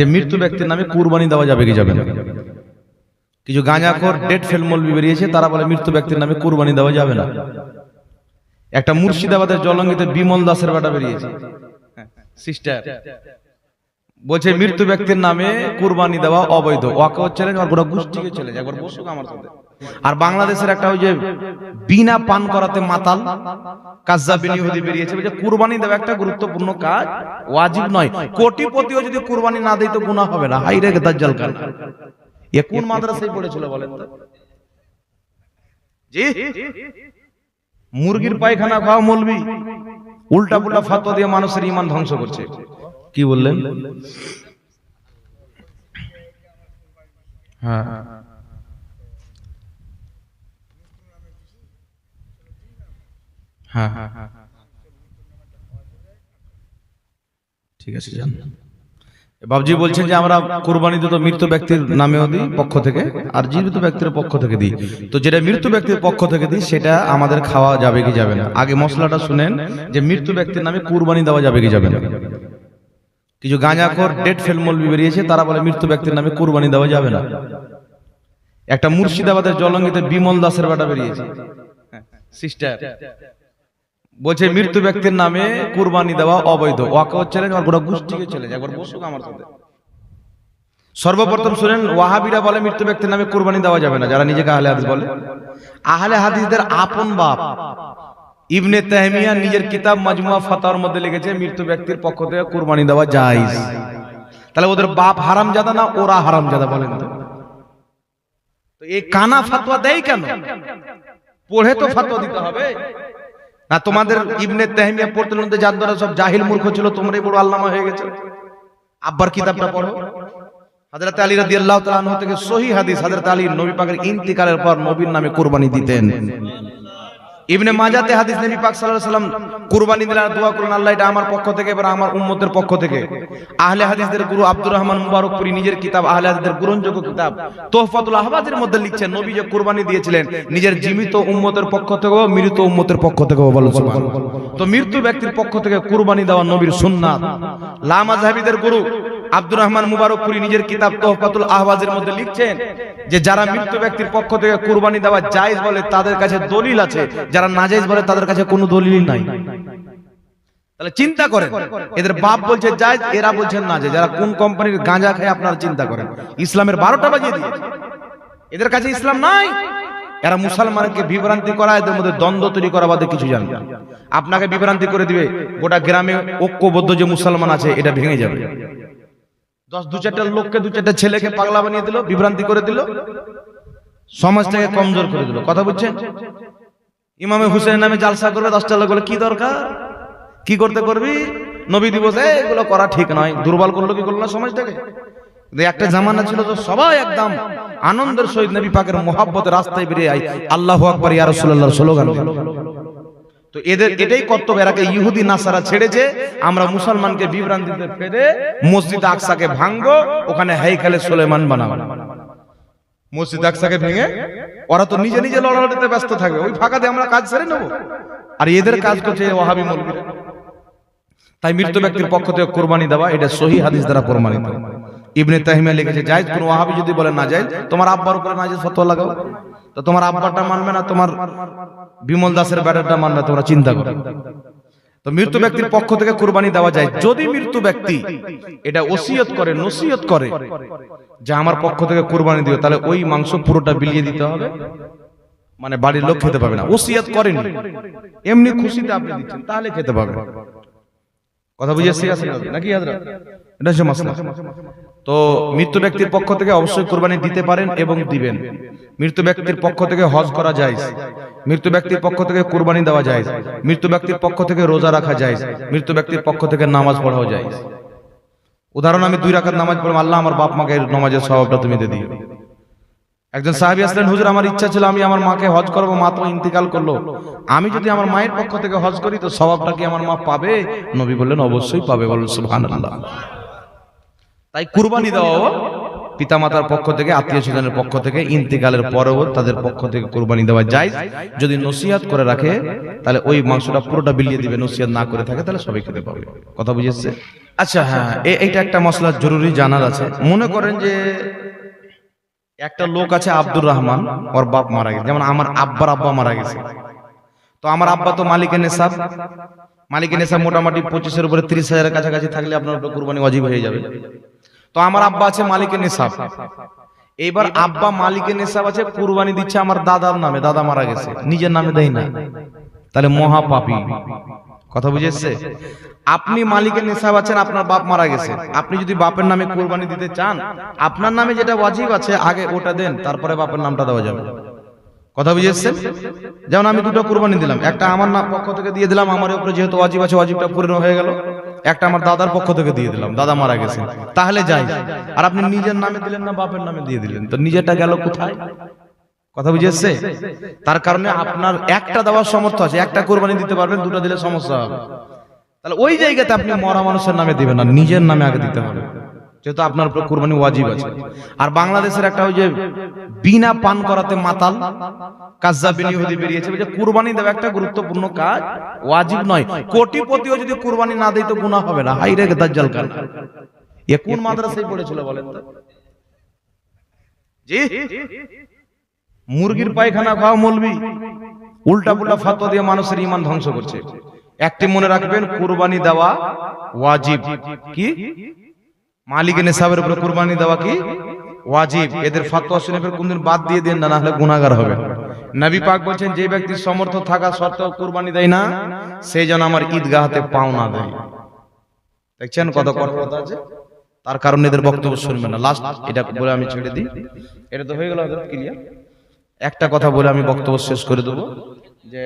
যে মৃত্যু ব্যক্তির নামে কুরবানি দেওয়া যাবে, কি যাবে না? কিছু গাঁজাখোর ডেট ফেল মলবি বেরিয়েছে, তারা বলে মৃত্যু ব্যক্তির নামে কুরবানি দেওয়া যাবে না। একটা মুর্শিদাবাদের জলঙ্গিতে বিমল দাসের বেটা বেরিয়েছে। সিস্টার বলছে মৃত্যু ব্যক্তির নামে কুরবানি দেওয়া অবৈধ। ওয়াকে চ্যালেঞ্জ আর গোটা গোষ্ঠীকে চ্যালেঞ্জ একবার বসুক আমার সাথে আর বাংলাদেশের একটা ওই যে বিনা পান করাতে মাতাল ইহুদি বেরিয়েছে বলছে কুরবানি দেওয়া একটা গুরুত্বপূর্ণ কাজ ওয়াজিব নয়। কোটিপতিও যদি কুরবানি না দেয় তো গুনাহ হবে না। হাই রে দাজ্জাল কাল এ কোন মাদ্রাসায় পড়েছিল বলেন তো? জি? মুরগির পায়খানা খাওয়া মলবি। উল্টা পুল্টা ফাতোয়া দিয়ে মানুষের ইমান ধ্বংস করছে। কি বললেন? হ্যাঁ। হ্যাঁ হ্যাঁ ঠিক আছে যান বাবজি বলছেন যে আমরা কোরবানি তো মৃত ব্যক্তির নামেও দিই পক্ষ থেকে, আর জীবিত ব্যক্তির পক্ষ থেকে দিই। তো যেটা মৃত ব্যক্তির পক্ষ থেকে দিই, সেটা আমাদের খাওয়া যাবে কি যাবে না? আগে মশলাটা শুনেন যে মৃত্যু ব্যক্তির নামে কুরবানি দেওয়া যাবে কি যাবে না? কিছু গাঁজাখোর ডেট ফেল মলবি বেরিয়েছে, তারা বলে, মৃত্যু ব্যক্তির নামে কুরবানি দেওয়া যাবে না। একটা মুর্শিদাবাদের জলঙ্গিতে বিমল দাসের বেটা বেরিয়েছে। সিস্টার বলছে, মৃত্যু ব্যক্তির নামে কুরবানি দেওয়া অবৈধ। ওয়াকে চ্যালেঞ্জ আর গোটা গোষ্ঠীকে চ্যালেঞ্জ একবার বসুক আমার সাথে। সর্বপ্রথম শুনেন, ওয়াহাবিরা বলে, মৃত্যু ব্যক্তির নামে কুরবানি দেওয়া যাবে না, যারা নিজেকে আহলে হাদিস বলে। আহলে হাদিসদের আপন বাপ। ইবনে তাহমিয়া নিজের কিতাব মাজমুয়া ফাতাওয়ার মধ্যে লিখেছে, মৃত্যু ব্যক্তির পক্ষ থেকে কুরবানি দেওয়া জায়েজ। তাহলে ওদের বাপ হারামজাদা না ওরা হারামজাদা বলেন তো? এই কানা ফাতোয়া দেয় কেন? পড়ে তো ফাতোয়া দিতে হবে। না, তোমাদের ইবনে তাহমিয়া পড়তে মধ্যে যার সব জাহিল মূর্খ ছিল, তোমরাই বড় আল্লামা হয়ে গেছে। আব্বার কিতাবটা পড়ো। হযরত আলী রাদিয়াল্লাহু তাআলা থেকে সহি হাদিস হযরত আলী নবী পাকের ইন্তিকালের পর নবীর নামে কুরবানি দিতেন। ইবনে মাজাতে হাদিস নবী পাক সাল্লাল্লাহু আলাইহি সাল্লাম কুরবানি দিলেন দোয়া করলেন আল্লাহ এটা আমার পক্ষ থেকে এবার আমার উম্মতের পক্ষ থেকে। আহলে হাদিসদের গুরু আব্দুর রহমান মুবারকপুরি নিজের কিতাব আহলে হাদিসদের গ্রহণযোগ্য কিতাব তোহফাতুল আহবাজের মধ্যে লিখছেন নবী যে কুরবানি দিয়েছিলেন নিজের জীবিত উম্মতের পক্ষ থেকেও মৃত উম্মতের পক্ষ থেকে সুবহানাল্লাহ তো মৃত্যু ব্যক্তির পক্ষ থেকে কুরবানি দেওয়া নবীর সুন্নাত। লা মাযহাবিদের গুরু আব্দুর রহমান মুবারকপুরি নিজের কিতাব তোহফাতুল আহবাজের মধ্যে লিখছেন যে যারা মৃত্যু ব্যক্তির পক্ষ থেকে কুরবানি দেওয়া জায়েজ বলে তাদের কাছে দলিল আছে, যারা নাজায়েজ বলে তাদের কাছে কোনো দলিল নাই। তাহলে চিন্তা করেন, এদের বাপ বলছে জায়েজ, এরা বলছেন না যে, যারা কোন কোম্পানির গাঁজা খায় আপনারা চিন্তা করেন। ইসলামের বারোটা বাজিয়ে দিয়েছে। এদের কাছে ইসলাম নাই। এরা মুসলমানকে বিভ্রান্তি করা, এদের মধ্যে দ্বন্দ্ব তৈরি করা বাদে কিছু জানে না। আপনাকে বিভ্রান্তি করে দিবে, গোটা গ্রামে ঐক্যবদ্ধ যে মুসলমান আছে, এটা ভেঙে যাবে। দশ দু চারটা লোককে দু চারটা ছেলেকে পাগলা বানিয়ে দিল বিভ্রান্তি করে দিল। সমাজটাকে কমজোর করে দিল। কথা বুঝছেন? ইমামে হুসেন নামে জালসা করবে দশটা লোক বলে কি দরকার? কি করতে করবি? নবী দিবসে এগুলো করা ঠিক নয়। দুর্বল করল কি করল না সমাজটাকে? একটা জামানা ছিল তো সবাই একদম আনন্দের সহিত নবী পাকের মোহাব্বতের রাস্তায় বেরিয়ে I Allah Akbar yeah রাসূলুল্লাহর slogan. তো এদের এটাই কর্তব্য এরাকে ইহুদি নাসারা ছেড়েছে। আমরা মুসলমানকে বিভ্রান্তিতে ফেলে মসজিদ আকসাকে ভাঙবো ওখানে হাইখালে সোলেমান বানাবো। মসজিদ আকসাকে ভেঙে ওরা তো নিজে নিজে লড়ালড়িতে ব্যস্ত থাকবে। ওই ফাঁকাতে আমরা কাজ সেরে নেব। আর এদের কাজ করছে এই ওয়াহাবি মৌলবীরা। তাই মৃত ব্যক্তির পক্ষ থেকে কোরবানি দেওয়া এটা সহি হাদিস দ্বারা প্রমাণিত। ইবনে তাহিমিয়া লিখেছে, জায়েজ কোন ওয়াহাবি যদি বলে না যায় তোমার আব্বার উপরে না যায় ফতোয়া লাগাও। তো তোমার আব্বারটা মানবে না, তোমার বিমল দাসের ব্যাটারটা মানবে তোমরা চিন্তা করো। তো মৃত্যু ব্যক্তির পক্ষ থেকে কুরবানি দেওয়া যায়। যদি মৃত্যু ব্যক্তি এটা ওসিয়ত করে, নসিয়ত করে যে আমার পক্ষ থেকে কুরবানি দিও, তাহলে ওই মাংস পুরোটা বিলিয়ে দিতে হবে। মানে বাড়ির লোক খেতে পাবে না। ওসিয়ত করেন। এমনি খুশিতে আপনি দিচ্ছেন, তাহলে খেতে পাবে। কথা বুঝে এসে নাকি? এটা হচ্ছে মাসলা। তো মৃত্যু ব্যক্তির পক্ষ থেকে অবশ্যই কোরবানি দিতে পারেন এবং দিবেন। মৃত্যু ব্যক্তির পক্ষ থেকে হজ করা যায় মৃত্যু ব্যক্তির পক্ষ থেকে কোরবানি দেওয়া যায় মৃত্যু ব্যক্তির পক্ষ থেকে রোজা রাখা যায় মৃত্যু ব্যক্তির পক্ষ থেকে নামাজ পড়াও যায় উদাহরণ, আমি দুই রাকাত নামাজ পড়লাম, আল্লাহ আমার বাপ মাকে নামাজের স্বভাবটা তুমি দিয়ে একজন সাহাবী আসলেন, হুজুর, আমার ইচ্ছা ছিল আমি আমার মাকে হজ করব, মা তো ইন্তিকাল করল। আমি যদি আমার মায়ের পক্ষ থেকে হজ করি, তো স্বভাবটা কি আমার মা পাবে? নবী বললেন, অবশ্যই পাবে। বলুন সুবহানাল্লাহ। তাই কুরবানি দেওয়া পিতামাতার পক্ষ থেকে, আত্মীয় স্বজনের পক্ষ থেকে, ইন্তিকালের পরেও তাদের পক্ষ থেকে কোরবানি দেওয়া যায়। যদি নসিহাত করে রাখে, তাহলে ওই মাংসটা পুরোটা বিলিয়ে দিবে, নসিহাত না করে থাকে, তাহলে সবাই খেতে পাবে। কথা বুঝেছে? আচ্ছা হ্যাঁ এ- এইটা একটা মশলা জরুরি জানার আছে। মনে করেন যে একটা লোক আছে আব্দুর রহমান, ওর বাপ মারা গেছে। যেমন আমার আব্বার আব্বা মারা গেছে। তো আমার আব্বা তো মালিকের নেশাব। মালিকের নেশাব মোটামুটি পঁচিশের উপরে তিরিশ হাজারের কাছাকাছি থাকলে আপনার কোরবানি অজীব হয়ে যাবে। তো আমার আব্বা আছে মালিকের নেশাব এইবার আব্বা মালিকের নেশাব আছে কুরবানি দিচ্ছে আমার দাদার নামে দাদা মারা গেছে নিজের নামে দেয় না তাহলে মহা পাপী কথা বুঝেছে? আপনি মালিকের নেশাব আছেন আপনার বাপ মারা গেছে। আপনি যদি বাপের নামে কোরবানি দিতে চান আপনার নামে যেটা ওয়াজিব আছে আগে ওটা দেন তারপরে বাপের নামটা দেওয়া যাবে। কথা বুঝেছেন যেমন আমি দুটো কুরবানি দিলাম একটা আমার নাম পক্ষ থেকে দিয়ে দিলাম আমার উপরে যেহেতু ওয়াজিব আছে ওয়াজিবটা পূর্ণ হয়ে গেল। একটা আমার দাদার পক্ষ থেকে দিয়ে দিলাম, দাদা মারা গেছে। তাহলে যাই। আর আপনি নিজের নামে দিলেন না, বাপের নামে দিয়ে দিলেন। তো নিজেরটা গেল কোথায়? কথা বুঝেছে তার কারণে আপনার একটা দেওয়ার সমর্থ আছে। একটা কোরবানি দিতে পারবেন, দুটো দিলে সমস্যা হবে। তাহলে ওই জায়গাতে আপনি মরা মানুষের নামে দিবেন না, নিজের নামে আগে দিতে হবে। যেহেতু আপনার উপর কোরবানি ওয়াজিব আছে। আর বাংলাদেশের একটা ওই যে বিনা পান করাতে মাতাল কাজ্জাবিন ইহুদি বেরিয়েছে যে কুরবানি দেওয়া একটা গুরুত্বপূর্ণ কাজ, ওয়াজিব নয়। কোটিপতিও যদি কুরবানি না দেয় তো গুনাহ হবে না। হাই রে দাজ্জাল কান এ কোন মাদ্রাসায় পড়েছিল বলেন তো? জি? মুরগির পায়খানা খাওয়া মলবি। উল্টা পুল্টা ফাতোয়া দিয়ে মানুষের ইমান ধ্বংস করছে। একটি মনে রাখবেন, কুরবানি দেওয়া ওয়াজিব। কি? মালিকের নেশাবের উপরে কুরবানি দেওয়া কি? ওয়াজিব। এদের ফাতোয়া শুনে ফের কোনদিন বাদ দিয়ে দেন না না হলে গুনাহগার হবে। নবী পাক বলছেন, যে ব্যক্তি সমর্থ থাকা সত্ত্বেও কুরবানি দেয় না, সে যেন আমার ঈদগাহতে পাও না দেয়। দেখছেন কত কথা আছে? তার কারণে এদের বক্তব্য শুনবে না। লাস্ট এটা বলে আমি ছেড়ে দিই। এটা তো হয়ে গেল ক্লিয়ার একটা কথা বলে আমি বক্তব্য শেষ করে দেবো, যে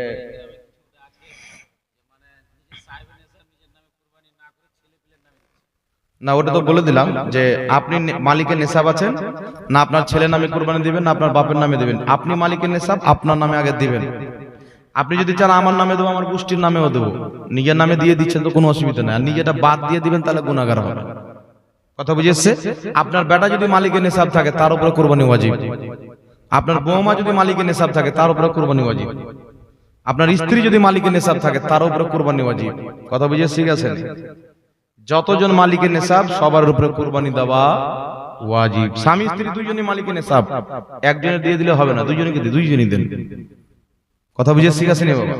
না ওটা তো বলে দিলাম যে আপনি মালিকের নেশাব আছেন না আপনার ছেলের নামে কুরবানি দিবেন না আপনার বাপের নামে দিবেন। আপনি মালিকের নেশাব আপনার নামে আগে দিবেন। আপনি যদি চান আমার নামে দেবো আমার গোষ্ঠীর নামেও দেবো। নিজের নামে দিয়ে দিচ্ছেন তো কোনো অসুবিধা নেই। আর নিজেটা বাদ দিয়ে দিবেন তাহলে গুণাগার হবে। কথা বুঝেছে আপনার বেটা যদি মালিকের নেশাব থাকে তার উপরে কোরবানি ওয়াজিব। আপনার বৌমা যদি মালিকের নেশাব থাকে তার উপরে কোরবানি ওয়াজিব। আপনার স্ত্রী যদি মালিকের নেশাব থাকে তার উপরে কোরবানি ওয়াজিব। কথা বুঝে ঠিক আছে? যতজন মালিকের নেশাব সবার উপরে কোরবানি দেওয়া ওয়াজিব। স্বামী স্ত্রী দুইজনই মালিকের নেশাব। একজনের দিয়ে দিলে হবে না দুজনকে দিয়ে দুইজনই দেন। কথা বুঝে শিখাছেন বাবা?